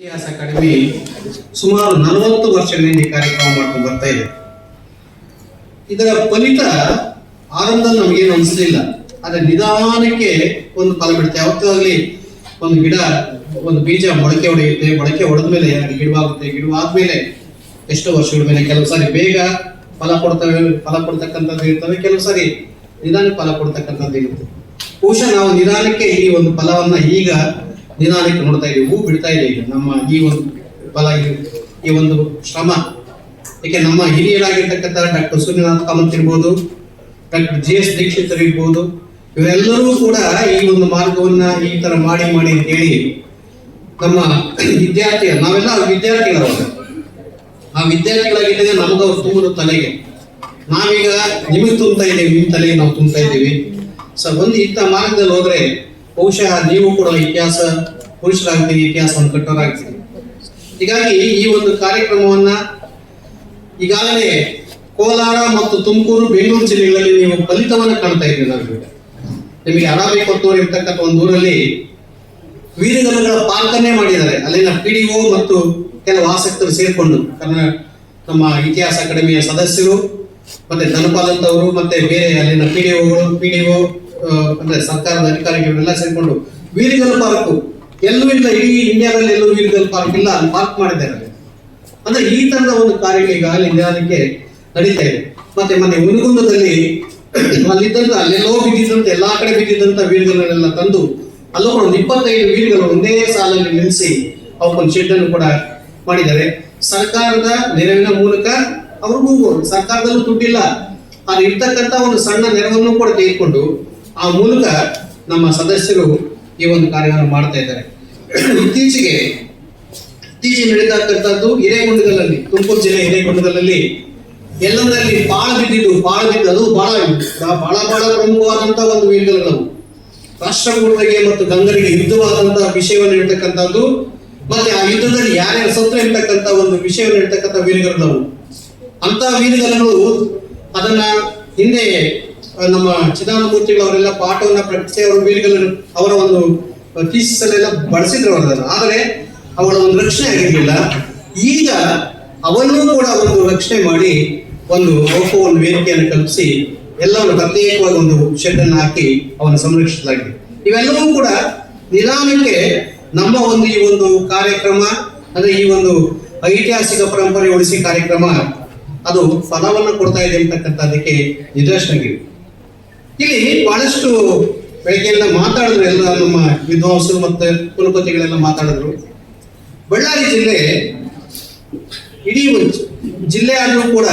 ಇತಿಹಾಸ ಅಕಾಡೆಮಿ ಸುಮಾರು ನಲವತ್ತು ವರ್ಷಗಳಿಂದ ಈ ಕಾರ್ಯಕ್ರಮ ಮಾಡ್ಕೊಂಡು ಬರ್ತಾ ಇದೆ. ಇದರ ಫಲಿತ ಆರಂಭದಲ್ಲಿ ನಮಗೇನು ಅನಿಸ್ಲಿಲ್ಲ. ಆದ್ರೆ ನಿಧಾನಕ್ಕೆ ಒಂದು ಫಲ ಬಿಡುತ್ತೆ. ಯಾವತ್ತಾಗ್ಲಿ ಒಂದು ಗಿಡ, ಒಂದು ಬೀಜ ಮೊಳಕೆ ಹೊಡೆಯುತ್ತೆ ಮೊಳಕೆ ಹೊಡೆದ ಮೇಲೆ ಗಿಡವಾಗುತ್ತೆ, ಗಿಡವಾದ್ಮೇಲೆ ಎಷ್ಟೋ ವರ್ಷಗಳ ಮೇಲೆ ಕೆಲವು ಸಾರಿ ಬೇಗ ಫಲ ಕೊಡ್ತವೆ, ಫಲ ಕೊಡ್ತಕ್ಕಂಥದ್ದು ಇರ್ತವೆ, ಕೆಲವು ಸಾರಿ ನಿಧಾನಕ್ಕೆ ಫಲ ಕೊಡ್ತಕ್ಕಂಥದ್ದು ಇರುತ್ತೆ. ಬಹುಶಃ ನಾವು ನಿಧಾನಕ್ಕೆ ಈ ಒಂದು ಫಲವನ್ನ ಈಗ ನಿಧಾನಕ್ಕೆ ನೋಡ್ತಾ ಇದ್ದೀವಿ, ಹೂ ಬಿಡ್ತಾ ಇದೆ ಈಗ ನಮ್ಮ ಈ ಒಂದು ಫಲ ಈ- ಒಂದು ಶ್ರಮ. ಏಕೆ ನಮ್ಮ ಹಿರಿಯರಾಗಿರ್ತಕ್ಕಂಥ ಡಾಕ್ಟರ್ ಸೂರ್ಯನಾಥ್ ಕಾಮತ್ ಇರ್ಬೋದು, ಡಾಕ್ಟರ್ ಜಿ ಎಸ್ ದೀಕ್ಷಿತರು ಇರ್ಬೋದು ಇವರೆಲ್ಲರೂ ಕೂಡ ಈ ಒಂದು ಮಾರ್ಗವನ್ನ ಈ ತರ ಮಾಡಿ ಮಾಡಿ ಅಂತ ಹೇಳಿ ನಮ್ಮ ವಿದ್ಯಾರ್ಥಿ ನಾವೆಲ್ಲ ವಿದ್ಯಾರ್ಥಿಗಳವಾಗ ಆ ವಿದ್ಯಾರ್ಥಿಗಳಾಗಿದ್ದೇನೆ ನಮ್ಗೆ ಅವ್ರು ತುಂಬುದು ತಲೆಗೆ. ನಾವೀಗ ನಿಮಗೆ ತುಂಬ್ತಾ ಇದ್ದೀವಿ, ನಿಮ್ಮ ತಲೆಗೆ ನಾವು ತುಂಬ್ತಾ ಇದ್ದೀವಿ. ಸೊ ಒಂದು ಇಂಥ ಮಾರ್ಗದಲ್ಲಿ ಹೋದ್ರೆ ಬಹುಶಃ ನೀವು ಕೂಡ ಇತಿಹಾಸ ಪುರುಷರಾಗ್ತೀರಿ ಇತಿಹಾಸವನ್ನು ಕಟ್ಟೋರಾಗ್ತೀರಿ. ಹೀಗಾಗಿ ಈ ಒಂದು ಕಾರ್ಯಕ್ರಮವನ್ನ ಈಗಾಗಲೇ ಕೋಲಾರ ಮತ್ತು ತುಮಕೂರು, ಬೆಂಗಳೂರು ಜಿಲ್ಲೆಗಳಲ್ಲಿ ನೀವು ಫಲಿತವನ್ನು ಕಾಣ್ತಾ ಇದ್ದೀರಿ ನಾವು ನಿಮಗೆ ಅರಾಬಿ ಕೊತ್ತೂರು ಇರ್ತಕ್ಕಂಥ ಒಂದು ಊರಲ್ಲಿ ವೀರಗಲ್ಲುಗಳ ಪಾರ್ಕನ್ನೇ ಮಾಡಿದ್ದಾರೆ. ಅಲ್ಲಿನ ಪಿ ಡಿ ಒ ಮತ್ತು ಕೆಲವು ಆಸಕ್ತರು ಸೇರಿಕೊಂಡು ಕನ್ನಡ ನಮ್ಮ ಇತಿಹಾಸ ಅಕಾಡೆಮಿಯ ಸದಸ್ಯರು, ಮತ್ತೆ ಧನಪಾಲ್ ಅಂತವರು, ಮತ್ತೆ ಬೇರೆ ಅಲ್ಲಿನ ಪಿ ಡಿ ಒಗಳು, ಪಿ ಡಿ ಒ ಅಂದ್ರೆ ಸರ್ಕಾರದ ಅಧಿಕಾರಿಗಳನ್ನೆಲ್ಲ ಸೇರಿಕೊಂಡು ವೀರ್ಗಲ್ ಪಾರ್ಕ್ ಎಲ್ಲೂ ಇಲ್ಲ, ಇಡೀ ಇಂಡಿಯಾದಲ್ಲಿ ಎಲ್ಲೂ ವೀರ್ಗಲ್ ಪಾರ್ಕ್ ಇಲ್ಲ ಅಲ್ಲಿ ಪಾರ್ಕ್ ಮಾಡಿದ್ದಾರೆ. ಅಂದ್ರೆ ಈ ತರದ ಒಂದು ಕಾರ್ಯಗಳು ಅಲ್ಲಿ ನಿಧಾನಕ್ಕೆ ನಡೀತಾ ಇದೆ. ಮತ್ತೆ ಮತ್ತೆ ಉನಗುಂದದಲ್ಲಿ ಅಲ್ಲಿದ್ದಂತ, ಅಲ್ಲೆಲ್ಲೋ ಬಿದ್ದಿದ್ದಂತ, ಎಲ್ಲಾ ಕಡೆ ಬಿದ್ದಿದ್ದಂತ ವೀರ್ಗಳನ್ನೆಲ್ಲ ತಂದು ಅಲ್ಲೂ ಕೂಡ ಒಂದು ಇಪ್ಪತ್ತೈದು ವೀರ್ಗಳು ಒಂದೇ ಸಾಲಲ್ಲಿ ನಿಲ್ಲಿಸಿ ಅವಕ್ಕೊಂದು ಶೆಡ್ ಅನ್ನು ಕೂಡ ಮಾಡಿದ್ದಾರೆ. ಸರ್ಕಾರದ ನೆರವಿನ ಮೂಲಕ ಅವ್ರಿಗೂ ಸರ್ಕಾರದಲ್ಲೂ ದುಡ್ಡಿಲ್ಲ. ಅಲ್ಲಿ ಇರ್ತಕ್ಕಂಥ ಒಂದು ಸಣ್ಣ ನೆರವನ್ನು ಕೂಡ ತೆಗೆದುಕೊಂಡು ಆ ಮೂಲಕ ನಮ್ಮ ಸದಸ್ಯರು ಈ ಒಂದು ಕಾರ್ಯವನ್ನು ಮಾಡ್ತಾ ಇದ್ದಾರೆ. ಇತ್ತೀಚೆಗೆ ಇತ್ತೀಚೆಗೆ ನಡೀತಕ್ಕಂಥದ್ದು ಹಿರೇಗುಂಡಗಲಲ್ಲಿ, ತುಮಕೂರು ಜಿಲ್ಲೆ ಹಿರೇಗುಂಡಗಲಲ್ಲಿ ಎಲ್ಲದರಲ್ಲಿ ಬಾಳ ಬಿದ್ದಿದ್ದು, ಬಾಳ ಬಿದ್ದು, ಅದು ಬಹಳ ಬಹಳ ಬಹಳ ಪ್ರಮುಖವಾದಂತಹ ಒಂದು ವೀರಗಲವು ರಾಷ್ಟ್ರಕೂಟರಿಗೆ ಮತ್ತು ಗಂಗರಿಗೆ ಯುದ್ಧವಾದಂತಹ ವಿಷಯವನ್ನು ಇರ್ತಕ್ಕಂಥದ್ದು ಮತ್ತೆ ಆ ಯುದ್ಧದಲ್ಲಿ ಯಾರ್ಯಾರು ಸತ್ರ ಇರ್ತಕ್ಕಂಥ ಒಂದು ವಿಷಯವನ್ನು ಇರ್ತಕ್ಕಂಥ ವೀರಗಲವು ಅಂತ ವೀರಗಲಗಳು ಅದನ್ನ ಹಿಂದೆ ನಮ್ಮ ಚಿದಾನಮೂರ್ತಿಗಳವರೆಲ್ಲ ಪಾಠವನ್ನ ಪ್ರಕಟಿಸಿ ಅವರ ವೀರಗಲ ಅವರ ಒಂದು ಥೀಸಿಸ್ ಬಳಸಿದ್ರು ಅವರದನ್ನು ಆದರೆ ಅವಳ ಒಂದು ರಕ್ಷಣೆ ಆಗಿರಲಿಲ್ಲ. ಈಗ ಅವನ್ನೂ ಕೂಡ ಒಂದು ರಕ್ಷಣೆ ಮಾಡಿ ಒಂದು ಒಪ್ಪ ಒಂದು ವೇದಿಕೆಯನ್ನು ಕಲ್ಪಿಸಿ ಎಲ್ಲವನ್ನು ಪ್ರತ್ಯೇಕವಾಗಿ ಒಂದು ಶೆಡ್ ಅನ್ನು ಹಾಕಿ ಅವನ್ನ ಸಂರಕ್ಷಿಸಲಾಗಿದೆ. ಇವೆಲ್ಲವೂ ಕೂಡ ನಿಧಾನಕ್ಕೆ ನಮ್ಮ ಒಂದು ಈ ಒಂದು ಕಾರ್ಯಕ್ರಮ, ಅಂದ್ರೆ ಈ ಒಂದು ಐತಿಹಾಸಿಕ ಪರಂಪರೆ ಉಳಿಸಿ ಕಾರ್ಯಕ್ರಮ, ಅದು ಫಲವನ್ನು ಕೊಡ್ತಾ ಇದೆ ಅಂತಕ್ಕಂಥದ್ದಕ್ಕೆ ನಿದರ್ಶನಗಳಿವೆ ಇಲ್ಲಿ ಬಹಳಷ್ಟು ಬೆಳಗ್ಗೆಯಿಂದ ಮಾತಾಡಿದ್ರು ಎಲ್ಲ ನಮ್ಮ ವಿದ್ವಾಂಸರು ಮತ್ತೆ ಕುಲಪತಿಗಳೆಲ್ಲ ಮಾತಾಡಿದ್ರು. ಬಳ್ಳಾರಿ ಜಿಲ್ಲೆ ಇಡೀ ಜಿಲ್ಲೆ ಆದರೂ ಕೂಡ,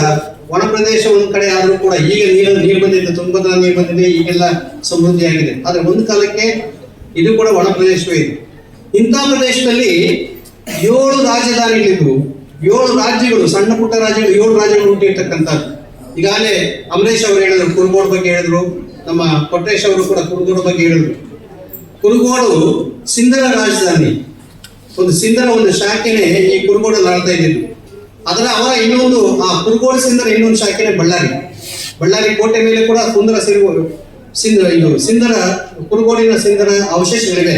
ಒಣ ಪ್ರದೇಶ ಒಂದು ಕಡೆ ಆದರೂ ಕೂಡ ಈಗ ನೀರು ನೀರು ಬಂದಿದೆ ತುಂಗಭದ್ರಾ ನೀರು ಬಂದಿದೆ, ಈಗೆಲ್ಲ ಸಮೃದ್ಧಿಯಾಗಿದೆ ಆದರೆ ಒಂದು ಕಾಲಕ್ಕೆ ಇದು ಕೂಡ ಒಣ ಪ್ರದೇಶವೇ ಇದೆ. ಇಂಥ ಪ್ರದೇಶದಲ್ಲಿ ಏಳು ರಾಜಧಾನಿಗಳಿದ್ವು. ಏಳು ರಾಜ್ಯಗಳು, ಸಣ್ಣ ಪುಟ್ಟ ರಾಜ್ಯಗಳು, ಏಳು ರಾಜ್ಯಗಳು ಹುಟ್ಟಿರ್ತಕ್ಕಂಥದ್ದು. ಈಗಾಗಲೇ ಅಮರೇಶ್ ಅವರು ಹೇಳಿದ್ರು ಕುರುಗೋಡ್ ಬಗ್ಗೆ ಹೇಳಿದ್ರು. ನಮ್ಮ ಕೊಟ್ಟೇಶ್ ಅವರು ಕೂಡ ಕುರುಗೋಡು ಬಗ್ಗೆ ಹೇಳಿದ್ರು. ಕುರುಗೋಡು ಸಿಂಧರ ರಾಜಧಾನಿ. ಒಂದು ಸಿಂಧರ ಒಂದು ಶಾಖೆನೆ ಈ ಕುರುಗೋಡಲ್ಲಿ ಆಡ್ತಾ ಇದ್ದಿದ್ದು. ಅದರ ಅವರ ಇನ್ನೊಂದು, ಆ ಕುರುಗೋಡು ಸಿಂಧರ ಇನ್ನೊಂದು ಶಾಖೆನೇ ಬಳ್ಳಾರಿ. ಬಳ್ಳಾರಿ ಕೋಟೆ ಮೇಲೆ ಕೂಡ ಸುಂದರ ಸಿರುಗೋಡು, ಸಿಂಧ, ಇದು ಸಿಂಧರ ಕುರುಗೋಡಿನ ಸಿಂಧರ ಅವಶೇಷಗಳಿವೆ.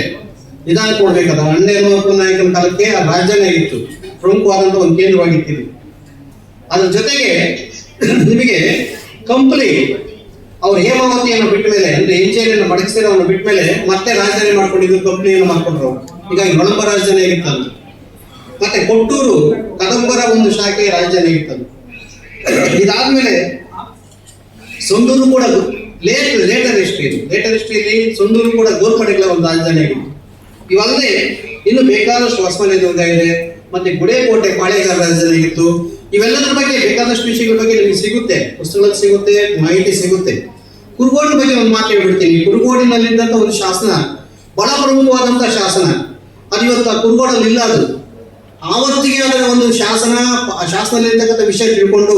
ನಿಧಾನ ಕೊಡ್ಬೇಕಾದ ಅಣ್ಣ ನಾಯಕನ ಕಾಲಕ್ಕೆ ಆ ರಾಜ್ಯನೇ ಇತ್ತು. ಪ್ರಮುಖವಾದಂತಹ ಒಂದು ಕೇಂದ್ರವಾಗಿತ್ತು ಅದ್ರ ಜೊತೆಗೆ ನಿಮಗೆ ಕಂಪ್ಲಿ ಅವ್ರು ಹೇಮಾವತಿಯನ್ನು ಬಿಟ್ಟ ಮೇಲೆ, ಅಂದ್ರೆ ಇಂಚೇರಿಯನ್ನು ಮಡಗಿಸಿರೋವನ್ನು ಬಿಟ್ಟ ಮೇಲೆ ಮತ್ತೆ ರಾಜಧಾನಿ ಮಾಡ್ಕೊಂಡಿದ್ರು ಕಂಪ್ನಿಯನ್ನು ಮಾಡ್ಕೊಂಡ್ರು. ಹೀಗಾಗಿ ಒಳಂಬ ರಾಜಧಾನಿ ಆಗಿತ್ತದು. ಮತ್ತೆ ಕೊಟ್ಟೂರು, ಕದಂಬರ ಒಂದು ಶಾಖೆ ರಾಜಧಾನಿ ಇದಾದ ಇದಾದ್ಮೇಲೆ ಸೊಂದೂರು ಕೂಡ ಲೇಟ್ ಲೇಟರ್ ಹಿಸ್ಟ್ರಿ ಇದು. ಲೇಟರ್ ಹಿಸ್ಟ್ರಿಯಲ್ಲಿ ಸೊಂದೂರು ಕೂಡ ಗೋರ್ಪಡೆಗಳ ಒಂದು ರಾಜಧಾನಿ ಆಗಿತ್ತು. ಇವಲ್ಲದೆ ಇನ್ನು ಬೇಕಾದಷ್ಟು ಹೊಸಮನೆ ಮತ್ತೆ ಗುಡೇಕೋಟೆ ಪಾಳೇಗಾರ ರಾಜಧಾನಿ ಆಗಿತ್ತು. ಇವೆಲ್ಲದರ ಬಗ್ಗೆ ಬೇಕಾದಷ್ಟು ವಿಷಯಗಳ ಬಗ್ಗೆ ನಿಮಗೆ ಸಿಗುತ್ತೆ. ಪುಸ್ತಕಗಳಲ್ಲಿ ಸಿಗುತ್ತೆ, ಮಾಹಿತಿ ಸಿಗುತ್ತೆ. ಕುರುಗೋಡಿನ ಬಗ್ಗೆ ಒಂದು ಮಾತು ಹೇಳ್ಬಿಡ್ತೀನಿ. ಕುರುಗೋಡಿನಲ್ಲಿದ್ದಂಥ ಒಂದು ಶಾಸನ, ಬಹಳ ಪ್ರಮುಖವಾದಂಥ ಶಾಸನ. ಅದು ಇವತ್ತು ಕುರುಗೋಡಲ್ಲಿ ಇಲ್ಲ ಅದು. ಆವತ್ತಿಗೆ ಅದರ ಒಂದು ಶಾಸನ ಶಾಸನದಲ್ಲಿ ಇರ್ತಕ್ಕಂಥ ವಿಷಯ ತಿಳ್ಕೊಂಡು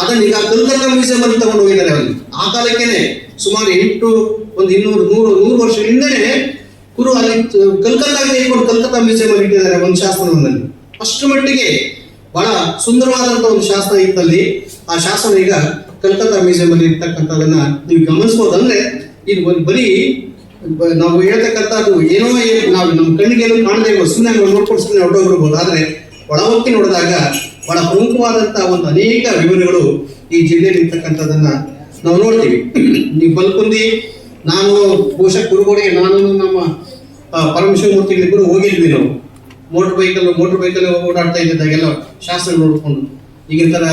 ಅದನ್ನ ಈಗ ಕಲ್ಕತ್ತಾ ಮ್ಯೂಸಿಯಂ ಅಲ್ಲಿ ತಗೊಂಡು ಹೋಗಿದ್ದಾರೆ ಅಲ್ಲಿ ಆ ಕಾಲಕ್ಕೇನೆ ಸುಮಾರು ಎಂಟು, ಒಂದು ಇನ್ನೂರು, ನೂರು ನೂರು ವರ್ಷಗಳಿಂದನೇ ಕುರು ಅಲ್ಲಿ ಕಲ್ಕತ್ತಾಗೆ ಇಟ್ಕೊಂಡು ಕಲ್ಕತ್ತಾ ಮ್ಯೂಸಿಯಂ ಅಲ್ಲಿ ಇಟ್ಟಿದ್ದಾರೆ ಒಂದು ಶಾಸನವನ್ನು ಅಷ್ಟು ಮಟ್ಟಿಗೆ ಬಹಳ ಸುಂದರವಾದಂಥ ಒಂದು ಶಾಸನ ಇತ್ತಲ್ಲಿ. ಆ ಶಾಸನ ಈಗ ಕಲ್ಕತ್ತಾ ಮ್ಯೂಸಿಯಂ ಅಲ್ಲಿ ಇರ್ತಕ್ಕಂಥದನ್ನ ನೀವು ಗಮನಿಸ್ಬೋದು ಅಂದ್ರೆ ಇದು ಒಂದು ಬರೀ ನಾವು ನಾವು ಹೇಳ್ತಕ್ಕಂಥದ್ದು ಏನೋ ನಾವು ನಮ್ಮ ಕಣ್ಣಿಗೆ ಏನು ಕಾಣದೇ ಸುಮ್ಮನೆ ನೋಡ್ಕೊಂಡು ಸುಮ್ಮನೆ ಹೊರಟೋಗ್ಬಿಡ್ಬೋದು ಆದರೆ ಹೊತ್ತಿ ನೋಡಿದಾಗ ಬಹಳ ಪ್ರಮುಖವಾದಂತಹ ಒಂದು ಅನೇಕ ವಿವರಗಳು ಈ ಜಿಲ್ಲೆಯಲ್ಲಿ ಇರ್ತಕ್ಕಂಥದನ್ನ ನಾವು ನೋಡ್ತೀವಿ. ನೀವು ಬಲ್ಕುಂದಿ ನಾನು ಬಹುಶಃ ಕುರುಗೋಡಿಗೆ ನಾನು ನಮ್ಮ ಆ, ಕೂಡ ಹೋಗಿದ್ವಿ ನಾವು. ಮೋಟರ್ ಬೈಕಲ್ಲಿ ಮೋಟರ್ ಬೈಕಲ್ಲಿ ಓಡಾಡ್ತಾ ಇದ್ದಾಗೆಲ್ಲ ಶಾಸ್ತ್ರ ನೋಡ್ಕೊಂಡು. ಈಗಿನ ಥರ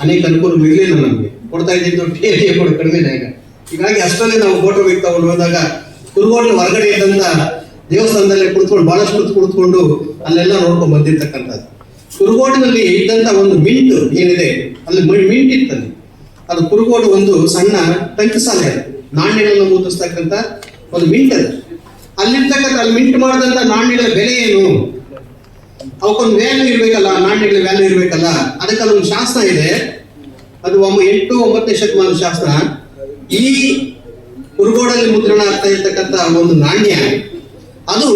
ಅನೇಕ ಅನುಕೂಲಗಳು ಇರಲಿಲ್ಲ ನಮಗೆ. ಕೊಡ್ತಾ ಇದ್ದಿದ್ದು ಟಿ ಕೂಡ ಕಡಿಮೆ ಈಗ. ಹೀಗಾಗಿ ಅಷ್ಟರಲ್ಲಿ ನಾವು ಫೋಟೋ ಹೋಗಿ ತಗೊಂಡು ಹೋದಾಗ ಕುರುಗೋಡಿನ ಹೊರಗಡೆ ಇದ್ದಂತ ದೇವಸ್ಥಾನದಲ್ಲಿ ಕುಳಿತುಕೊಂಡು, ಬಹಳಷ್ಟು ಕುಳಿತುಕೊಂಡು ಅಲ್ಲೆಲ್ಲ ನೋಡ್ಕೊಂಡು ಬಂದಿರ್ತಕ್ಕಂಥದ್ದು. ಕುರುಗೋಟಿನಲ್ಲಿ ಇದ್ದಂಥ ಒಂದು ಮಿಂಟ್ ಏನಿದೆ, ಅಲ್ಲಿ ಮಿಂಟ್ ಇರ್ತದೆ ಅದು ಕುರುಗೋಡು ಒಂದು ಸಣ್ಣ ಟಂಕಸಾಲೆ ಅದು. ನಾಣ್ಯಗಳನ್ನ ಮುದ್ರಿಸ್ತಕ್ಕಂಥ ಒಂದು ಮಿಂಟ್ ಅದು. ಅಲ್ಲಿರ್ತಕ್ಕಂಥ, ಅಲ್ಲಿ ಮಿಂಟ್ ಮಾಡಿದಂಥ ನಾಣ್ಯಗಳ ಬೆಲೆ ಏನು? ಅವಕ್ಕೊಂದು ವ್ಯಾಲ್ಯೂ ಇರಬೇಕಲ್ಲ ನಾಣ್ಯಗಳ ವ್ಯಾಲ್ಯೂ ಇರಬೇಕಲ್ಲ. ಅದಕ್ಕೆ ಅಲ್ಲೊಂದು ಶಾಸ್ತ್ರ ಇದೆ. ಅದು ಎಂಟು ಒಂಬತ್ತನೇ ಶತಮಾನ ಶಾಸ್ತ್ರ. ಈ ಕುರುಗೋಡಲ್ಲಿ ಮುದ್ರಣ ಆಗ್ತಾ ಇರ್ತಕ್ಕಂಥ ಒಂದು ನಾಣ್ಯ, ಅದು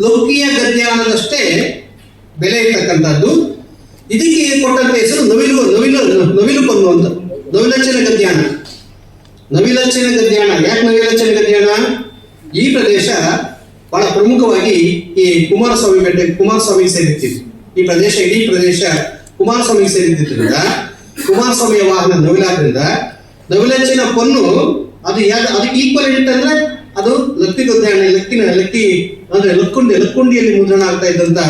ಲೌಕಿಯ ಗದ್ಯಾನದಷ್ಟೇ ಬೆಲೆ ಇರ್ತಕ್ಕಂಥದ್ದು. ಇದಕ್ಕೆ ಕೊಟ್ಟಂತ ಹೆಸರು ನವಿಲು ನವಿಲು ನವಿಲು ಕೊಂದು ಅಂತ. ನವಿಲಚನ ಗದ್ಯಾನ. ನವಿಲಚನ ಗದ್ಯಾಣ ಯಾಕೆ ನವಿಲಚನ ಗದ್ಯಾನ? ಈ ಪ್ರದೇಶ ಬಹಳ ಪ್ರಮುಖವಾಗಿ ಈ ಕುಮಾರಸ್ವಾಮಿ ಬೆಟ್ಟ, ಕುಮಾರಸ್ವಾಮಿ ಸೇರಿತ್ತು ಈ ಪ್ರದೇಶ, ಇಡೀ ಪ್ರದೇಶ ಕುಮಾರಸ್ವಾಮಿಗೆ ಸೇರಿದ್ದರಿಂದ ಕುಮಾರಸ್ವಾಮಿಯ ವಾಹನ ನವಿಲಾದ್ರಿಂದ ನವಿಲಚ್ಚಿನ ಪೊನ್ನು, ಅದು ಯಾವ್ದು, ಅದಕ್ಕೆ ಈಕ್ವಲ್ ಅಂದ್ರೆ ಅದು ಲಕ್ಕಿ ಗದ್ಯಾಣ ಲಕ್ಕಿನ ಲಕ್ಕಿ ಅಂದ್ರೆ ಲಕ್ಕುಂಡಿ, ಲಕ್ಕುಂಡಿಯಲ್ಲಿ ಮುದ್ರಣ ಆಗ್ತಾ ಇದ್ದಂತ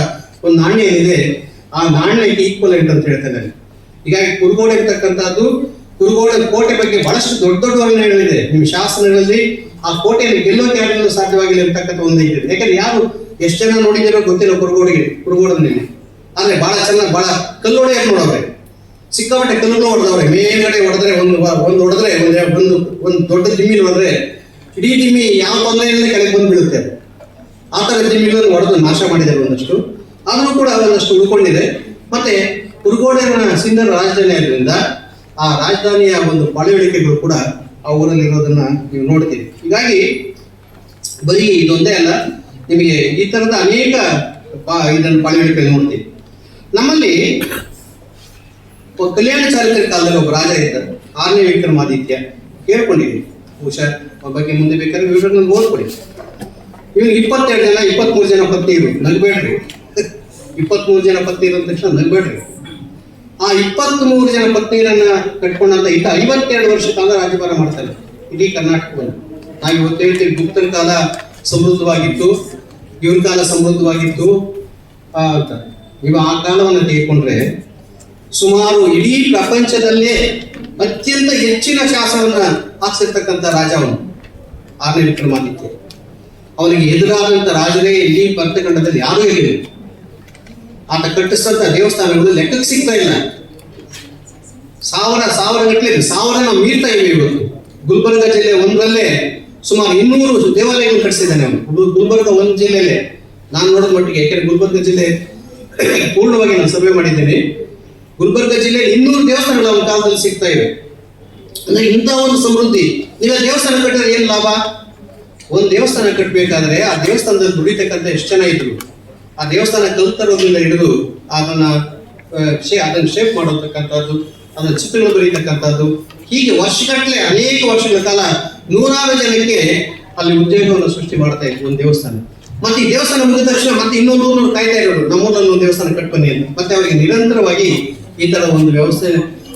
ಒಂದು ನಾಣ್ಯ ಏನಿದೆ, ಆ ನಾಣ್ಯಕ್ಕೆ ಈಕ್ವಲೆಂಟ್ ಅಂತ ಹೇಳ್ತೇನೆ. ಹೀಗಾಗಿ ಕುರುಗೋಡೆ ಇರ್ತಕ್ಕಂಥದ್ದು ಕುರುಗೋಡೆ ಕೋಟೆ ಬಗ್ಗೆ ಬಹಳಷ್ಟು ದೊಡ್ಡ ದೊಡ್ಡ ವರ್ಣನೆಗಳಿದೆ. ನಿಮ್ಮ ಶಾಸನಗಳಲ್ಲಿ ಆ ಕೋಟೆಯನ್ನು ಗೆಲ್ಲೋಕೆ ಯಾರಿಗೂ ಸಾಧ್ಯವಾಗಿಲ್ಲ ಇರ್ತಕ್ಕಂಥ ಒಂದು ಇದೆ ಯಾಕಂದ್ರೆ ಯಾರು ಎಷ್ಟು ಜನ ನೋಡಿದಿರೋ ಗೊತ್ತಿಲ್ಲ ಕುರುಗೋಡಿಗೆ ಕುರುಗೋಡನಲ್ಲಿ ಆದ್ರೆ ಬಹಳ ಚೆನ್ನಾಗಿ, ಬಹಳ ಕಲ್ಲೋಡೆಯಾಗಿ ನೋಡವ್ರೆ. ಸಿಕ್ಕಾಪಟ್ಟೆ ಕಲ್ಲುಗಳು ಹೊಡೆದವ್ರೆ. ಮೇಲ್ಗಡೆ ಹೊಡೆದ್ರೆ ಒಂದು ಒಂದು ಹೊಡೆದ್ರೆ ಒಂದು ಒಂದು ದೊಡ್ಡ ದಿಮ್ಮಿ ಹೊಡೆದ್ರೆ ಇಡೀ ದಿಮ್ಮಿ ಯಾವ ತೊಂದರೆಯಿಂದ ಕೆಳಗೆ ಬಂದು ಬೀಳುತ್ತೆ ಆ ಥರ ಜಿಮ್ಮಿಗಳನ್ನು ಹೊಡೆದು ನಾಶ ಮಾಡಿದ್ದಾರೆ ಒಂದಷ್ಟು. ಆದರೂ ಕೂಡ ಒಂದಷ್ಟು ಉಳ್ಕೊಂಡಿದೆ. ಮತ್ತೆ ಕುರುಗೋಡೆ ಸಿಂಧರ ರಾಜಧಾನಿ ಆದ್ರಿಂದ ಆ ರಾಜಧಾನಿಯ ಒಂದು ಪಳೆಯುಳಿಕೆಗಳು ಕೂಡ ಆ ಊರಲ್ಲಿ ಇರೋದನ್ನ ನೀವು ನೋಡ್ತೀರಿ. ಹೀಗಾಗಿ ಬರೀ ಇದೊಂದೇ ಅಲ್ಲ, ನಿಮಗೆ ಈ ತರದ ಅನೇಕ ಇದನ್ನು ಪಳೆಯುಳಿಕೆ ನೋಡ್ತೀವಿ. ನಮ್ಮಲ್ಲಿ ಕಲ್ಯಾಣ ಚಾಲಕರ ಕಾಲದಲ್ಲಿ ಒಬ್ಬ ರಾಜ ಇದ್ದ. ಆರನೇ ವಿಕ್ರಮಾದಿತ್ಯ. ಹುಷಾರ್ ಅವ್ರ ಬಗ್ಗೆ ಮುಂದೆ ಬೇಕಾದ್ರೆ ವಿವರಗಳನ್ನು ಓದ್ಕೊಡಿ ಇವನು ಇಪ್ಪತ್ತೆರಡು ಜನ, ಇಪ್ಪತ್ಮೂರು ಜನ ಪತ್ನಿಯರು ನಗಬೇಡ್ರಿ. ಇಪ್ಪತ್ಮೂರು ಜನ ಪತ್ನಿ ಇರೋ ತಕ್ಷಣ ನಗಬೇಡ್ರಿ. ಆ ಇಪ್ಪತ್ಮೂರು ಜನ ಪತ್ನಿಯರನ್ನ ಕಟ್ಕೊಂಡಂತ ಇದ್ದ ಐವತ್ತೆರಡು ವರ್ಷ ಕಾಲ ರಾಜ್ಯಭಾರ ಮಾಡ್ತಾರೆ. ಇಡೀ ಕರ್ನಾಟಕವನ್ನು. ನಾವು ಇವತ್ತು ಹೇಳ್ತೀವಿ, ಗುಪ್ತನ ಕಾಲ ಸಮೃದ್ಧವಾಗಿತ್ತು. ಇವನ ಕಾಲ ಸಮೃದ್ಧವಾಗಿತ್ತು. ಅಂತ. ನೀವು ಆ ಕಾಲವನ್ನು ತೆಗೆದುಕೊಂಡ್ರೆ ಸುಮಾರು ಇಡೀ ಪ್ರಪಂಚದಲ್ಲೇ ಅತ್ಯಂತ ಹೆಚ್ಚಿನ ಶಾಸನವನ್ನ ಹಾಕ್ಸಿರ್ತಕ್ಕಂಥ ರಾಜ ಅವನು. ಆರನೇ ವಿಕ್ರಮಾದಿತ್ಯ ಅವನಿಗೆ ಎದುರಾದಂತ ರಾಜರೇ ಇಲ್ಲಿ ಭರ್ತಖಂಡದಲ್ಲಿ ಯಾರೂ ಇರಲಿಲ್ಲ. ಆತ ಕಟ್ಟಿಸಿದಂತ ದೇವಸ್ಥಾನಗಳು ಲೆಕ್ಕಕ್ಕೆ ಸಿಗ್ತಾ ಇಲ್ಲ. ಸಾವಿರ ಸಾವಿರ ಗಟ್ಟಲೆ ಸಾವಿರ ನಾವು ಮೀರ್ತಾ ಇವೆ ಇವತ್ತು ಗುಲ್ಬರ್ಗ ಜಿಲ್ಲೆ ಒಂದರಲ್ಲೇ ಸುಮಾರು ಇನ್ನೂರು ದೇವಾಲಯಗಳು ಕಟ್ಟಿಸಿದ್ದಾನೆ ಅವನು. ಗುಲ್ಬರ್ಗ ಒಂದು ಜಿಲ್ಲೆಯಲ್ಲೇ. ನಾನು ನೋಡಿದ ಮಟ್ಟಿಗೆ, ಯಾಕೆಂದ್ರೆ ಗುಲ್ಬರ್ಗ ಜಿಲ್ಲೆ ಪೂರ್ಣವಾಗಿ ನಾನು ಸರ್ವೆ ಮಾಡಿದ್ದೇನೆ. ಗುಲ್ಬರ್ಗ ಜಿಲ್ಲೆ ಇನ್ನೂರು ದೇವಸ್ಥಾನಗಳು ಅವನ ಕಾಲದಲ್ಲಿ ಸಿಗ್ತಾ ಇವೆ. ಅಂದ್ರೆ ಇಂಥ ಒಂದು ಸಮೃದ್ಧಿ. ಈಗ ದೇವಸ್ಥಾನ ಕಟ್ಟಿದ್ರೆ ಏನ್ ಲಾಭ? ಒಂದು ದೇವಸ್ಥಾನ ಕಟ್ಟಬೇಕಾದ್ರೆ ಆ ದೇವಸ್ಥಾನದಲ್ಲಿ ದುಡಿತಕ್ಕಂಥ ಎಷ್ಟು ಜನ ಇದ್ರು? ಆ ದೇವಸ್ಥಾನ ಕಲ್ತರೋದ್ರಿಂದ ಹಿಡಿದು ಅದನ್ನ ಶೇ, ಅದನ್ನ ಶೇಪ್ ಮಾಡತಕ್ಕಂಥದ್ದು, ಅದನ್ನ ಚಿತ್ರಗಳು ಬರೀತಕ್ಕಂಥದ್ದು ಹೀಗೆ ವರ್ಷಗಟ್ಟಲೆ ಅನೇಕ ವರ್ಷಗಳ ಕಾಲ ನೂರಾರು ಜನಕ್ಕೆ ಅಲ್ಲಿ ಉದ್ಯೋಗವನ್ನು ಸೃಷ್ಟಿ ಮಾಡ್ತಾ ಇತ್ತು ಒಂದು ದೇವಸ್ಥಾನ. ಮತ್ತೆ ಈ ದೇವಸ್ಥಾನ ಮುಗಿದ ತಕ್ಷಣ ಮತ್ತೆ ಇನ್ನೊಂದು ಕಾಯ್ತಾ ಇರೋರು. ನಮ್ಮೂರಲ್ಲಿ ಒಂದು ದೇವಸ್ಥಾನ ಅಂತ. ಮತ್ತೆ ಅವರಿಗೆ ನಿರಂತರವಾಗಿ ಈ ತರ ಒಂದು ವ್ಯವಸ್ಥೆ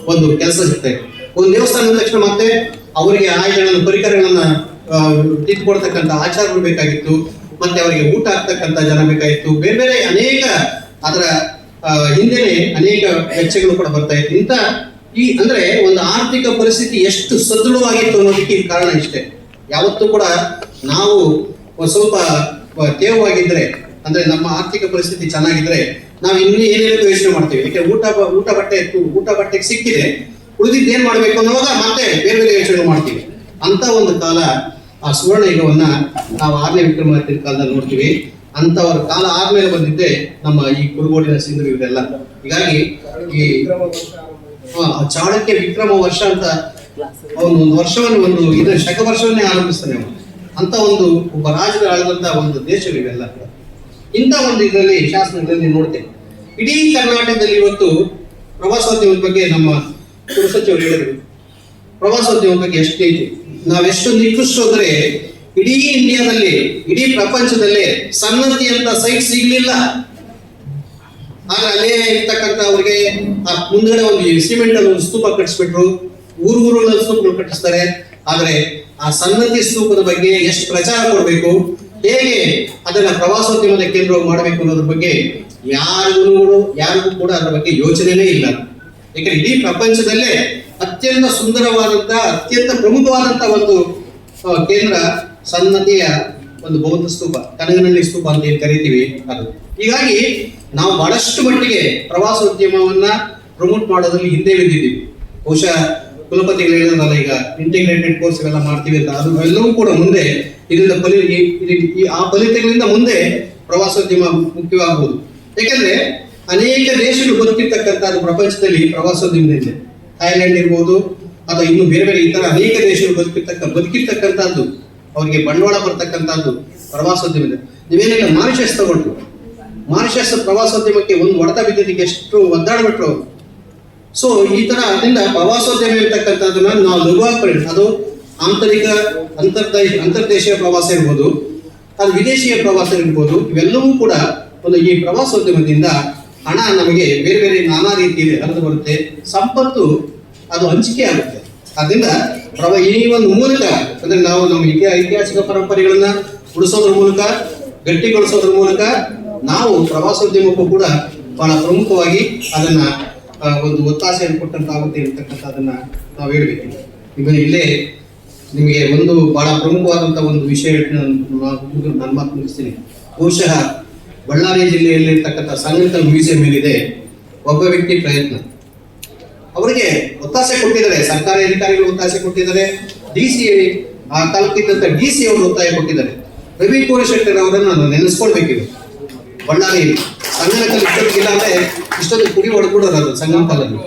ಒಂದು ಕೆಲಸ ಸಿಗ್ತದೆ. ಒಂದು ದೇವಸ್ಥಾನ ಅಂದ ತಕ್ಷಣ ಮತ್ತೆ ಅವರಿಗೆ ಆಯುಧಗಳನ್ನು ಪರಿಕರಗಳನ್ನ ಆ, ತಿದ್ದುಕೊಡ್ತಕ್ಕಂಥ ಆಚಾರಗಳು ಬೇಕಾಗಿತ್ತು ಮತ್ತೆ ಅವರಿಗೆ ಊಟ ಆಗ್ತಕ್ಕಂಥ ಜನ ಬೇಕಾಗಿತ್ತು. ಬೇರೆ ಬೇರೆ ಅನೇಕ ಅದರ ಆ, ಹಿಂದೆನೆ ಅನೇಕ ವೆಚ್ಚಗಳು ಕೂಡ ಬರ್ತಾ ಇತ್ತು. ಇಂಥ ಈ ಅಂದ್ರೆ ಒಂದು ಆರ್ಥಿಕ ಪರಿಸ್ಥಿತಿ ಎಷ್ಟು ಸದೃಢವಾಗಿತ್ತು ಅನ್ನೋದಕ್ಕೆ ಕಾರಣ ಇಷ್ಟೇ. ಯಾವತ್ತೂ ಕೂಡ ನಾವು ಸ್ವಲ್ಪ ಆ, ತೇವವಾಗಿದ್ರೆ ಅಂದ್ರೆ ನಮ್ಮ ಆರ್ಥಿಕ ಪರಿಸ್ಥಿತಿ ಚೆನ್ನಾಗಿದ್ರೆ ನಾವು ಇನ್ನೂ ಏನೇನು ಯೋಚನೆ ಮಾಡ್ತೀವಿ. ಯಾಕೆ ಊಟ ಊಟ ಬಟ್ಟೆ ಇತ್ತು ಊಟ ಬಟ್ಟೆಗೆ ಸಿಕ್ಕಿದೆ. ಉಳಿದಿದ್ದು ಏನ್ ಮಾಡ್ಬೇಕು ಅನ್ನೋವಾಗ ಮತ್ತೆ ಬೇರೆ ಬೇರೆ ಯೋಚನೆ ಮಾಡ್ತೀವಿ. ಅಂತ ಒಂದು ಕಾಲ ಆ ಸುವರ್ಣ ಯುಗವನ್ನ ನಾವು ಆರನೇ ವಿಕ್ರಮಾದಿತ್ಯನ ಕಾಲದಲ್ಲಿ ನೋಡ್ತೀವಿ. ಅಂತವರ ಕಾಲ ಆದ್ಮೇಲೆ ಬಂದಿದ್ದೆ ನಮ್ಮ ಈ ಕುರುಗೋಡಿನ ಸಿಂಧು ಇವರೆಲ್ಲ. ಹೀಗಾಗಿ ಈ ಚಾಣಕ್ಯ ವಿಕ್ರಮ ವರ್ಷ ಅಂತ ಅವನು ಒಂದು ವರ್ಷವನ್ನು ಒಂದು ಇದು ಶಕ ವರ್ಷವನ್ನೇ ಆರಂಭಿಸ್ತಾನೆ ಅಂತ ಒಂದು ಒಬ್ಬ ರಾಜರ ಆಳದಂತ ಒಂದು ದೇಶವಿವೆಲ್ಲ ಇಂಥ ಒಂದು ಇದರಲ್ಲಿ ಶಾಸನಗಳಲ್ಲಿ ನೋಡ್ತೇವೆ ಇಡೀ ಕರ್ನಾಟಕದಲ್ಲಿ ಇವತ್ತು ಪ್ರವಾಸೋದ್ಯಮದ ಬಗ್ಗೆ ನಮ್ಮ ಸಚಿವರು ಹೇಳಿದರು. ಪ್ರವಾಸೋದ್ಯಮದ ಬಗ್ಗೆ ಎಷ್ಟೈತಿ ನಾವೆಷ್ಟೊಂದು ನಾವೆಷ್ಟು ನಿಕೃಷ್ಟ ಅಂದ್ರೆ ಇಡೀ ಇಂಡಿಯಾದಲ್ಲಿ, ಇಡೀ ಪ್ರಪಂಚದಲ್ಲಿ ಸನ್ನತಿ ಅಂತ ಸೈಟ್ ಸಿಗ್ಲಿಲ್ಲ. ಆದ್ರೆ ಅಲ್ಲೇ ಇರ್ತಕ್ಕಂಥ ಅವ್ರಿಗೆ ಆ ಮುಂದಗಡೆ ಒಂದು ಸಿಮೆಂಟ್ ಅಲ್ಲಿ ಒಂದು ಸ್ತೂಪ ಕಟ್ಟಿಸ್ಬಿಟ್ರು ಊರು ಊರುಗಳಲ್ಲಿ ಸ್ತೂಪಗಳು ಕಟ್ಟಿಸ್ತಾರೆ. ಆದ್ರೆ ಆ ಸನ್ನತಿ ಸ್ತೂಪದ ಬಗ್ಗೆ ಎಷ್ಟು ಪ್ರಚಾರ ಕೊಡಬೇಕು? ಹೇಗೆ ಅದನ್ನ ಪ್ರವಾಸೋದ್ಯಮದ ಕೇಂದ್ರ ಮಾಡಬೇಕು ಅನ್ನೋದ್ರ ಬಗ್ಗೆ ಯಾರಿಗೂ ಯಾರಿಗೂ ಕೂಡ ಅದರ ಬಗ್ಗೆ ಯೋಚನೆನೇ ಇಲ್ಲ. ಯಾಕಂದ್ರೆ ಇಡೀ ಪ್ರಪಂಚದಲ್ಲೇ ಅತ್ಯಂತ ಸುಂದರವಾದಂತಹ ಅತ್ಯಂತ ಪ್ರಮುಖವಾದಂತಹ ಒಂದು ಕೇಂದ್ರ ಸನ್ನತಿಯ ಒಂದು ಬೌದ್ಧ ಸ್ತೂಪ, ಕನಗನಹಳ್ಳಿ ಸ್ತೂಪ ಅಂತ ಏನ್ ಕರಿತೀವಿ ಅದು. ಹೀಗಾಗಿ ನಾವು ಬಹಳಷ್ಟು ಮಟ್ಟಿಗೆ ಪ್ರವಾಸೋದ್ಯಮವನ್ನ ಪ್ರಮೋಟ್ ಮಾಡೋದ್ರಲ್ಲಿ ಹಿಂದೆ ಬಿದ್ದಿದ್ದೀವಿ. ಬಹುಶಃ ಕುಲಪತಿಗಳು ಈಗ ಇಂಟಿಗ್ರೇಟೆಡ್ ಕೋರ್ಸ್ ಎಲ್ಲ ಮಾಡ್ತೀವಿ ಅಂತ. ಅದು ಎಲ್ಲವೂ ಕೂಡ ಮುಂದೆ, ಇದರಿಂದ ಫಲಿ ಆ ಫಲಿತಗಳಿಂದ ಮುಂದೆ ಪ್ರವಾಸೋದ್ಯಮ ಮುಖ್ಯವಾಗಬಹುದು. ಯಾಕಂದ್ರೆ ಅನೇಕ ದೇಶಗಳು ಬದುಕಿರ್ತಕ್ಕಂಥದ್ದು ಪ್ರಪಂಚದಲ್ಲಿ ಪ್ರವಾಸೋದ್ಯಮದಿಂದ ಥೈಲ್ಯಾಂಡ್ ಇರ್ಬೋದು, ಅಥವಾ ಇನ್ನು ಬೇರೆ ಬೇರೆ ಇತರ ಅನೇಕ ದೇಶಗಳು ಬದುಕಿರ್ತಕ್ಕ ಬದುಕಿರ್ತಕ್ಕಂಥದ್ದು, ಅವರಿಗೆ ಬಂಡವಾಳ ಬರ್ತಕ್ಕಂಥದ್ದು ಪ್ರವಾಸೋದ್ಯಮದ ನೀವೇನಿಲ್ಲ, ಮಾರಿಷಸ್ ತಗೊಂಡ್ರು. ಮಾರಿಷಸ್ ಪ್ರವಾಸೋದ್ಯಮಕ್ಕೆ ಒಂದು ಹೊಡೆತ ಬಿದ್ದಿದ್ದಕ್ಕೆ ಎಷ್ಟು ಒದ್ದಾಡ್ಬಿಟ್ರು ಸೊ ಈ ತರ ಅದರಿಂದ ಪ್ರವಾಸೋದ್ಯಮ ಇರ್ತಕ್ಕಂಥದ್ದನ್ನ ನಾವು ಲಘುವಾಗಿ ಅದು ಆಂತರಿಕ, ಅಂತರ್ದೈ, ಅಂತರ್ದೇಶೀಯ ಪ್ರವಾಸ ಇರ್ಬೋದು, ಅದು ವಿದೇಶೀಯ ಪ್ರವಾಸ ಇರ್ಬೋದು, ಇವೆಲ್ಲವೂ ಕೂಡ ಒಂದು ಈ ಪ್ರವಾಸೋದ್ಯಮದಿಂದ ಹಣ ನಮಗೆ ಬೇರೆ ಬೇರೆ ನಾನಾ ರೀತಿಯಲ್ಲಿ ಹರಿದು ಬರುತ್ತೆ. ಸಂಪತ್ತು ಅದು ಹಂಚಿಕೆ ಆಗುತ್ತೆ. ಅದರಿಂದ ಪ್ರವ, ಈ ಒಂದು ಮೂಲಕ, ಅಂದ್ರೆ ನಾವು ನಮ್ಮ ಐತಿಹಾಸಿಕ ಪರಂಪರೆಗಳನ್ನ ಉಳಿಸೋದ್ರ ಮೂಲಕ, ಗಟ್ಟಿಗೊಳಿಸೋದ್ರ ಮೂಲಕ ನಾವು ಪ್ರವಾಸೋದ್ಯಮಕ್ಕೂ ಕೂಡ ಬಹಳ ಪ್ರಮುಖವಾಗಿ ಅದನ್ನ ಒಂದು ಒತ್ತಾಸೆಯನ್ನು ಕೊಟ್ಟಂತಾಗುತ್ತೆ ಅಂತಕ್ಕಂಥದ್ದನ್ನ ನಾವು ಹೇಳ್ಬೇಕು. ಇವನು ಇಲ್ಲೇ ನಿಮಗೆ ಒಂದು ಬಹಳ ಪ್ರಮುಖವಾದಂತ ಒಂದು ವಿಷಯ ನನ್ನ ಮಾತು ಮುಗಿಸ್ತೀನಿ. ಬಹುಶಃ ಬಳ್ಳಾರಿ ಜಿಲ್ಲೆಯಲ್ಲಿ ಇರ್ತಕ್ಕಂಥ ಸಂಗೀತ ಮ್ಯೂಸಿಯಂ ಏನಿದೆ ಒಬ್ಬ ವ್ಯಕ್ತಿ ಪ್ರಯತ್ನ. ಅವರಿಗೆ ಒತ್ತಾಸೆ ಕೊಟ್ಟಿದ್ದಾರೆ, ಸರ್ಕಾರಿ ಅಧಿಕಾರಿಗಳು ಒತ್ತಾಸೆ ಕೊಟ್ಟಿದ್ದಾರೆ, ಡಿ ಸಿ ಆ ಕಾಲಕ್ಕಿದ್ದಂತ ಡಿ ಸಿ ಅವರು ಒತ್ತಾಯ ಕೊಟ್ಟಿದ್ದಾರೆ. ರವಿ ಕೋರಶೆಟ್ಟರ್ ಅವರನ್ನು ನಾನು ನೆನೆಸ್ಕೊಳ್ಬೇಕಿದೆ. ಬಳ್ಳಾರಿ ಸಂಗನಕಲ್ ಇಷ್ಟೊತ್ತಿಗಿಲ್ಲ ಅಂದ್ರೆ ಇಷ್ಟೊಂದು ಕುಡಿ ಹೊಡ್ಬಿಡೋರು ಅದು ಸಂಗನಕಲ್ಲಲ್ಲಿ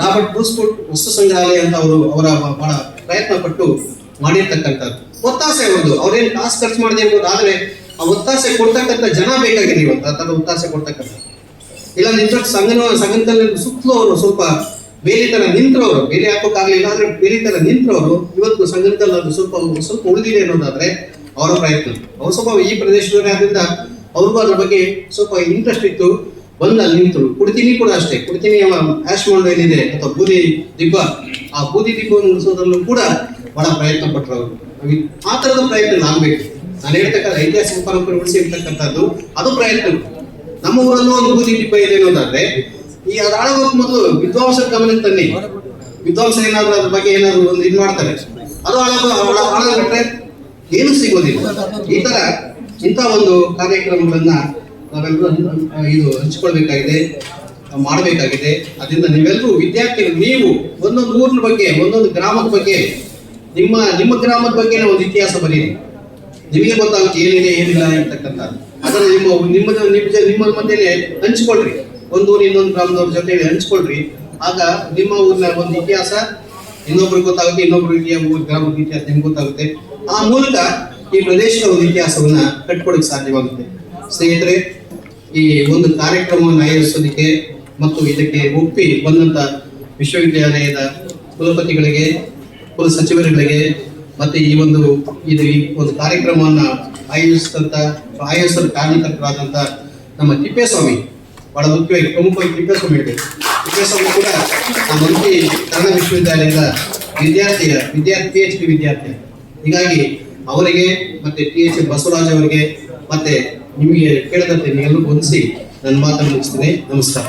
ರಾಬರ್ಟ್ ಬ್ರೂಸ್ಫುಟ್ ವಸ್ತು ಸಂಗ್ರಹಾಲಯ ಅಂತ ಅವರು ಅವರ ಬಹಳ ಪ್ರಯತ್ನ ಪಟ್ಟು ಮಾಡಿರ್ತಕ್ಕಂಥದ್ದು. ಒತ್ತಾಸೆ ಒಂದು ಅವ್ರೇನು ಕಾಸು ಖರ್ಚು ಮಾಡಿದೆ ಎಂಬುದು ಆದ್ರೆ ಆ ಒತ್ತಾಸೆ ಕೊಡ್ತಕ್ಕಂಥ ಜನ ಬೇಕಾಗಿದೆ ಇವತ್ತು. ಆ ಥರ ಒತ್ತಾಸೆ ಕೊಡ್ತಕ್ಕಂಥ. ಇಲ್ಲ ನಿಜ ಸಂಗನ ಸಂಗನದಲ್ಲಿ ಸುತ್ತಲೂ ಅವರು ಸ್ವಲ್ಪ ಬೇಲಿ ಥರ ನಿಂತ್ರವರು ಬೇಲಿ ಹಾಕೋಕ್ಕಾಗ್ಲಿಲ್ಲ, ಆದರೆ ಬೇಲಿ ಥರ ನಿಂತ್ರವರು ಇವತ್ತು ಸಂಗನದಲ್ಲಿ ಅದು ಸ್ವಲ್ಪ ಸ್ವಲ್ಪ ಉಳಿದಿದೆ ಅನ್ನೋದಾದ್ರೆ ಅವರ ಪ್ರಯತ್ನ. ಅವರು ಸ್ವಲ್ಪ ಈ ಪ್ರದೇಶದವರೇ ಆದ್ರಿಂದ ಅವ್ರಿಗೂ ಅದ್ರ ಬಗ್ಗೆ ಸ್ವಲ್ಪ ಇಂಟ್ರೆಸ್ಟ್ ಇತ್ತು. ಬಂದು ಅಲ್ಲಿ ನಿಂತರು. ಕುಡಿತೀನಿ ಕೂಡ ಅಷ್ಟೇ. ಕುಡಿತೀನಿ ಆಶ್ ಮೌಂಡ್ ಏನಿದೆ ಅಥವಾ ಬೂದಿ ದಿಬ್ಬ ಆ ಬೂದಿ ದಿಬ್ಬವನ್ನು ಉಳಿಸೋದ್ರಲ್ಲೂ ಕೂಡ ಬಹಳ ಪ್ರಯತ್ನ ಪಟ್ಟರು ಅವರು. ಆ ತರದ ಪ್ರಯತ್ನ ಆಗ್ಬೇಕು ನಾನು ಹೇಳ್ತಕ್ಕಂಥ ಐತಿಹಾಸಿಕ ಪರಂಪರೆ ಉಳಿಸಿ ಇರ್ತಕ್ಕಂಥದ್ದು ಅದು ಪ್ರಯತ್ನ. ನಮ್ಮ ಊರಲ್ಲೂ ಒಂದು ಬೂದಿ ದಿಬ್ಬ ಇದೆ ಅನ್ನೋದಾದ್ರೆ, ಈ ಅದು ಆಳೋದಕ್ಕೆ ಮೊದಲು ವಿದ್ವಾಂಸರ ಗಮನಕ್ಕೆ ತನ್ನಿ. ವಿದ್ವಾಂಸರು ಏನಾದ್ರು ಅದ್ರ ಬಗ್ಗೆ ಏನಾದ್ರು ಒಂದು ಇದು ಮಾಡ್ತಾರೆ. ಅದು ಆಳ ಆಳಬಿಟ್ರೆ ಏನು ಸಿಗೋದಿಲ್ಲ. ಈ ತರ ಇಂಥ ಒಂದು ಕಾರ್ಯಕ್ರಮಗಳನ್ನ ನಾವೆಲ್ಲರೂ ಇದು ಹಂಚಿಕೊಳ್ಬೇಕಾಗಿದೆ, ಮಾಡಬೇಕಾಗಿದೆ. ಅದರಿಂದ ನೀವೆಲ್ಲರೂ ವಿದ್ಯಾರ್ಥಿಗಳು, ನೀವು ಒಂದೊಂದು ಊರಿನ ಬಗ್ಗೆ, ಒಂದೊಂದು ಗ್ರಾಮದ ಬಗ್ಗೆ, ನಿಮ್ಮ ನಿಮ್ಮ ಗ್ರಾಮದ ಬಗ್ಗೆ ಒಂದು ಇತಿಹಾಸ ಬರೀರಿ. ನಿಮಗೆ ಗೊತ್ತಾಗುತ್ತೆ ಏನಿದೆ, ಏನಿಲ್ಲ ಅಂತಕ್ಕಂಥ ಅದನ್ನ ನಿಮ್ಮ ನಿಮ್ಮ ನಿಮ್ಮ ಮಧ್ಯೆ ಹಂಚ್ಕೊಳ್ರಿ. ಒಂದು ಊರು ಇನ್ನೊಂದು ಗ್ರಾಮದವ್ರ ಜೊತೆ ಹಂಚ್ಕೊಳ್ರಿ. ಆಗ ನಿಮ್ಮ ಊರಿನ ಒಂದು ಇತಿಹಾಸ, ಇನ್ನೊಬ್ರಿಗೆ ಗೊತ್ತಾಗುತ್ತೆ ಇನ್ನೊಬ್ರಿಗೆ ಊರ್, ಗ್ರಾಮದ ಇತಿಹಾಸ ನಿಮ್ಗೆ ಗೊತ್ತಾಗುತ್ತೆ. ಆ ಮೂಲಕ ಈ ಪ್ರದೇಶದ ಒಂದು ಇತಿಹಾಸವನ್ನ ಕಟ್ಕೊಡಕ್ಕೆ ಸಾಧ್ಯವಾಗುತ್ತೆ. ಸ್ನೇಹಿತರೆ, ಈ ಒಂದು ಕಾರ್ಯಕ್ರಮವನ್ನು ಆಯೋಜಿಸೋದಕ್ಕೆ ಮತ್ತು ಇದಕ್ಕೆ ಒಪ್ಪಿ ಬಂದಂತ ವಿಶ್ವವಿದ್ಯಾಲಯದ ಕುಲಪತಿಗಳಿಗೆ, ಕುಲ ಸಚಿವರುಗಳಿಗೆ ಮತ್ತೆ ಈ ಒಂದು ಇದು ಒಂದು ಕಾರ್ಯಕ್ರಮವನ್ನ ಆಯೋಜಿಸಿದಂತ, ಆಯೋಜಿಸಲು ಕಾರಣಕರ್ತರಾದಂತ ನಮ್ಮ ತಿಪ್ಪೇಸ್ವಾಮಿ, ಬಹಳ ಮುಖ್ಯವಾಗಿ ಪ್ರಮುಖವಾಗಿ ತಿಪ್ಪೇಸ್ವಾಮಿ ತಿಪ್ಪೇ ತಿಪ್ಪೇಸ್ವಾಮಿ ಕೂಡ ನಮ್ಮ ಮಂತ್ರಿ ಕನ್ನಡ ವಿಶ್ವವಿದ್ಯಾಲಯದ ವಿದ್ಯಾರ್ಥಿಯ ವಿದ್ಯಾರ್ಥಿ ಪಿ ಎಚ್ ಡಿ ವಿದ್ಯಾರ್ಥಿ ಹೀಗಾಗಿ ಅವರಿಗೆ ಮತ್ತೆ ಟಿ ಎಚ್ ಬಸವರಾಜ್ ಅವರಿಗೆ ಮತ್ತೆ ನಿಮಗೆ ಕೇಳಿದಂತೆ ನೀವೆಲ್ಲರೂ ಹೊಂದಿಸಿ ನನ್ನ ಮಾತನ್ನು ಮುಗಿಸ್ತೀನಿ. ನಮಸ್ಕಾರ.